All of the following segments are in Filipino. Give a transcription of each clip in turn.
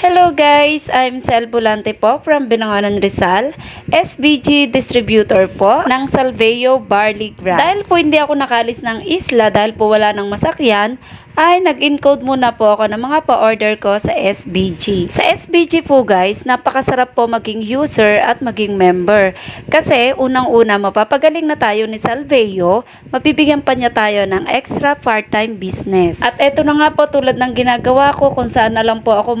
Hello guys, I'm Sel Bulante po from Binangonan Rizal, SBG distributor po ng Salveo Barley Grass. Dahil po hindi ako nakalis ng isla dahil po wala ng masakyan, ay nag-encode muna po ako ng mga pa-order ko sa SBG. Sa SBG po guys, napakasarap po maging user at maging member. Kasi unang-una mapapagaling na tayo ni Salveo, mabibigyan pa niya tayo ng extra part-time business. At eto na nga po tulad ng ginagawa ko kung saan na lang po ako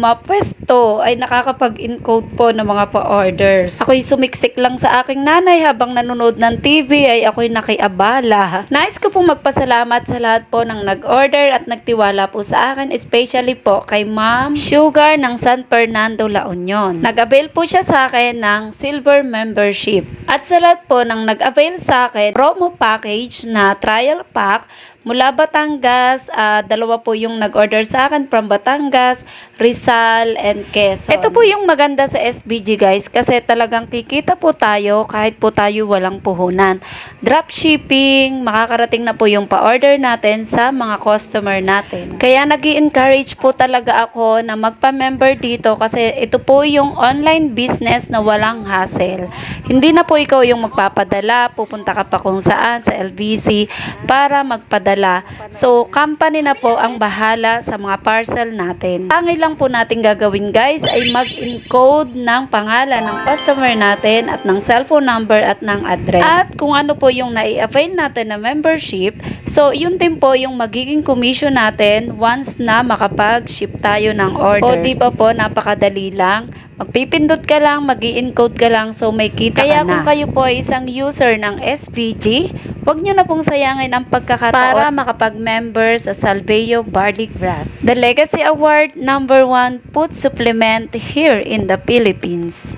mapwesto ay nakakapag-encode po ng mga pa-orders. Ako'y sumiksik lang sa aking nanay habang nanonood ng TV ay ako'y nakiabala. Nais ko pong magpasalamat sa lahat po ng nag-order at nagtiwala po sa akin, especially po kay Ma'am Sugar ng San Fernando, La Union. Nag-avail po siya sa akin ng silver membership. At sa lahat po ng nag-avail sa akin, promo package na trial pack mula Batangas, ah, dalawa po yung nag-order sa akin from Batangas, Rizal, and Quezon. Ito po yung maganda sa SBG guys kasi talagang kikita po tayo kahit po tayo walang puhunan. Drop shipping, makakarating na po yung pa-order natin sa mga customer natin. Kaya nag encourage po talaga ako na magpa-member dito kasi ito po yung online business na walang hassle. Hindi na po ikaw yung magpapadala, pupunta ka pa kung saan sa LBC para magpadala. So, company na po ang bahala sa mga parcel natin. Tangi lang po natin gagawin guys ay mag-encode ng pangalan ng customer natin at ng cellphone number at ng address. At kung ano po yung nai-avail natin na membership, so yun din po yung magiging commission natin once na makapag-ship tayo ng orders. O di ba po, napakadali lang. Magpipindot ka lang, mag encode ka lang, so may kita Kaya ka na. kung kayo po ay isang user ng SVG, huwag nyo na pong sayangin ang pagkakataon para makapag-member sa Salveo Barley Grass. The Legacy Award number 1 food supplement here in the Philippines.